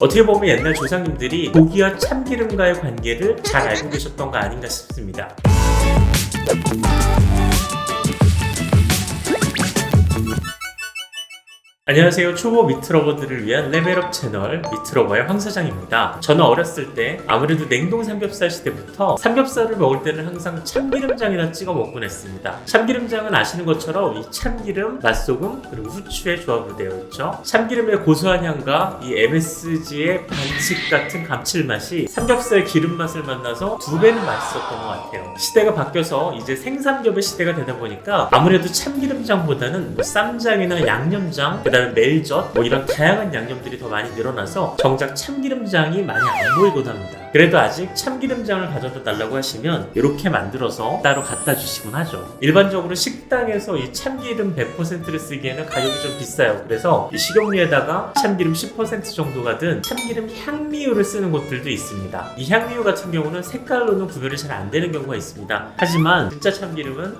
어떻게 보면 옛날 조상님들이 고기와 참기름과의 관계를 잘 알고 계셨던 거 아닌가 싶습니다. 안녕하세요. 초보 미트러버들을 위한 레벨업 채널 미트러버의 황 사장입니다. 저는 어렸을 때 아무래도 냉동 삼겹살 시대부터 삼겹살을 먹을 때는 항상 참기름장에다 찍어 먹곤 했습니다. 참기름장은 아시는 것처럼 이 참기름, 맛소금, 그리고 후추의 조합으로 되어 있죠. 참기름의 고소한 향과 이 MSG의 반칙 같은 감칠맛이 삼겹살 기름 맛을 만나서 두 배는 맛있었던 것 같아요. 시대가 바뀌어서 이제 생삼겹의 시대가 되다 보니까 아무래도 참기름장보다는 뭐 쌈장이나 양념장, 그다음 에 멜젓 뭐 이런 다양한 양념들이 더 많이 늘어나서 정작 참기름장이 많이 안 보이곤 합니다. 그래도 아직 참기름장을 가져다 달라고 하시면 이렇게 만들어서 따로 갖다 주시곤 하죠. 일반적으로 식당에서 이 참기름 100%를 쓰기에는 가격이 좀 비싸요. 그래서 이 식용유에다가 참기름 10% 정도가 든 참기름 향미유를 쓰는 곳들도 있습니다. 이 향미유 같은 경우는 색깔로는 구별이 잘 안 되는 경우가 있습니다. 하지만 진짜 참기름은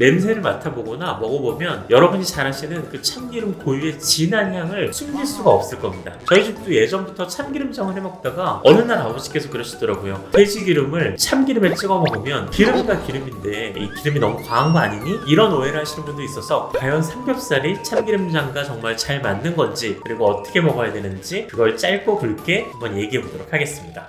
냄새를 맡아보거나 먹어보면 여러분이 잘 아시는 그 참기름 고유의 진한 향을 숨길 수가 없을 겁니다. 저희 집도 예전부터 참기름장을 해먹다가 어느 날 아버지께서 그러시더라고요. 돼지 기름을 참기름에 찍어 먹으면 기름과 기름인데 이 기름이 너무 과한 거 아니니? 이런 오해를 하시는 분도 있어서 과연 삼겹살이 참기름장과 정말 잘 맞는 건지 그리고 어떻게 먹어야 되는지 그걸 짧고 굵게 한번 얘기해 보도록 하겠습니다.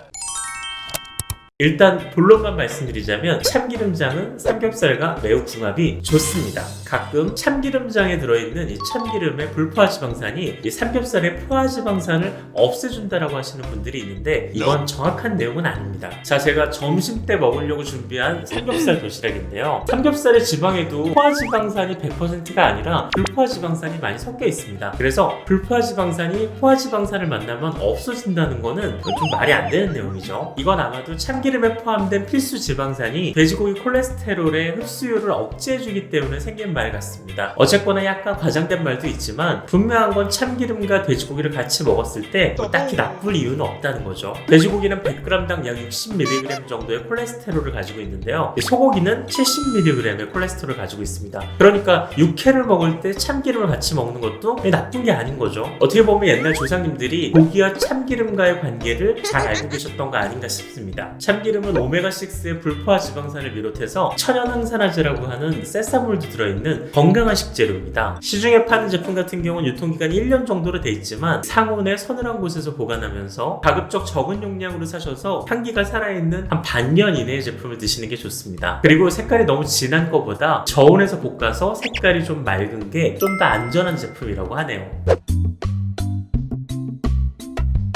일단 본론만 말씀드리자면 참기름장은 삼겹살과 매우 궁합이 좋습니다. 가끔 참기름장에 들어있는 이 참기름의 불포화 지방산이 이 삼겹살의 포화 지방산을 없애준다라고 하시는 분들이 있는데 이건 정확한 내용은 아닙니다. 자, 제가 점심 때 먹으려고 준비한 삼겹살 도시락인데요. 삼겹살의 지방에도 포화 지방산이 100%가 아니라 불포화 지방산이 많이 섞여 있습니다. 그래서 불포화 지방산이 포화 지방산을 만나면 없어진다는 거는 좀 말이 안 되는 내용이죠. 이건 아마도 참기름 에 포함된 필수 지방산이 돼지고기 콜레스테롤의 흡수율을 억제해주기 때문에 생긴 말 같습니다. 어쨌거나 약간 과장된 말도 있지만 분명한 건 참기름과 돼지고기를 같이 먹었을 때 뭐 딱히 나쁠 이유는 없다는 거죠. 돼지고기는 100g당 약 60mg 정도의 콜레스테롤을 가지고 있는데요. 이 소고기는 70mg의 콜레스테롤을 가지고 있습니다. 그러니까 육회를 먹을 때 참기름을 같이 먹는 것도 나쁜 게 아닌 거죠. 어떻게 보면 옛날 조상님들이 고기와 참기름과의 관계를 잘 알고 계셨던 거 아닌가 싶습니다. 참 기름은 오메가6의 불포화 지방산을 비롯해서 천연 항산화제라고 하는 세사물도 들어있는 건강한 식재료입니다. 시중에 파는 제품 같은 경우는 유통기간이 1년 정도로 돼 있지만 상온에 서늘한 곳에서 보관하면서 가급적 적은 용량으로 사셔서 향기가 살아있는 한 반년 이내의 제품을 드시는 게 좋습니다. 그리고 색깔이 너무 진한 거보다 저온에서 볶아서 색깔이 좀 맑은 게 좀 더 안전한 제품이라고 하네요.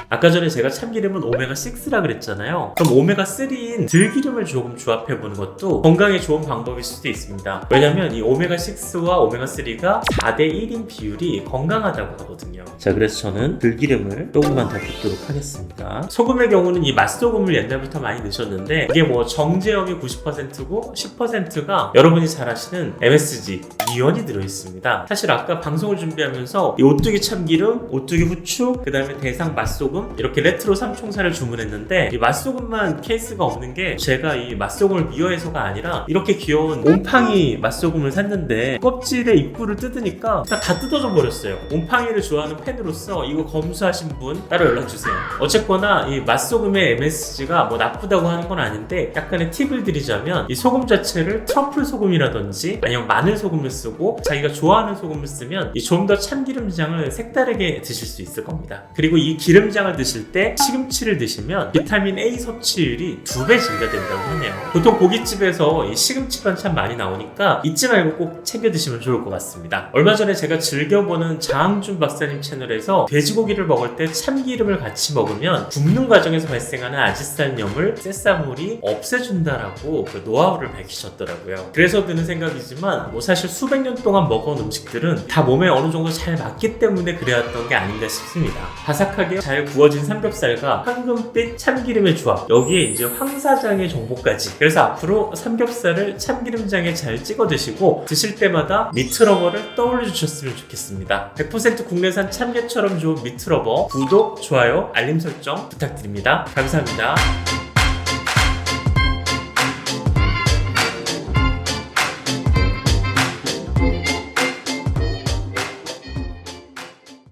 아까 전에 제가 참기름은 오메가6라 그랬잖아요. 그럼 오메가3인 들기름을 조금 조합해보는 것도 건강에 좋은 방법일 수도 있습니다. 왜냐면 이 오메가6와 오메가3가 4대 1인 비율이 건강하다고 하거든요. 자, 그래서 저는 들기름을 조금만 더 붓도록 하겠습니다. 소금의 경우는 이 맛소금을 옛날부터 많이 넣으셨는데 이게 뭐 정제염이 90%고 10%가 여러분이 잘 아시는 MSG, 이온이 들어있습니다. 사실 아까 방송을 준비하면서 이 오뚜기 참기름, 오뚜기 후추, 그 다음에 대상 맛소금 이렇게 레트로 삼총사를 주문했는데 이 맛소금만 케이스가 없는 게 제가 이 맛소금을 미워해서가 아니라 이렇게 귀여운 옴팡이 맛소금을 샀는데 껍질의 입구를 뜯으니까 다, 다 뜯어져 버렸어요. 옴팡이를 좋아하는 팬으로서 이거 검수하신 분 따로 연락 주세요. 어쨌거나 이 맛소금의 MSG가 뭐 나쁘다고 하는 건 아닌데 약간의 팁을 드리자면 이 소금 자체를 트러플 소금이라든지 아니면 마늘 소금을 쓰고 자기가 좋아하는 소금을 쓰면 좀 더 참기름장을 색다르게 드실 수 있을 겁니다. 그리고 이 기름장을 드실 때 시금치를 드시면 비타민 A 섭취율이 두 배 증가된다고 하네요. 보통 고깃집에서 이 시금치 반찬 많이 나오니까 잊지 말고 꼭 챙겨 드시면 좋을 것 같습니다. 얼마 전에 제가 즐겨보는 장항준 박사님 채널에서 돼지고기를 먹을 때 참기름을 같이 먹으면 굽는 과정에서 발생하는 아지살염을 쇳사물이 없애준다라고 그 노하우를 밝히셨더라고요. 그래서 드는 생각이지만 뭐 사실 수백 년 동안 먹어온 음식들은 다 몸에 어느 정도 잘 맞기 때문에 그래왔던 게 아닌가 싶습니다. 바삭하게 잘 구워진 삼겹살과 황금빛 참기름의 조합 여기에 이제 황사장의 정보까지 그래서 앞으로 삼겹살을 참기름장에 잘 찍어 드시고 드실 때마다 미트러버를 떠올려 주셨으면 좋겠습니다. 100% 국내산 참게처럼 좋은 미트러버 구독, 좋아요, 알림 설정 부탁드립니다. 감사합니다.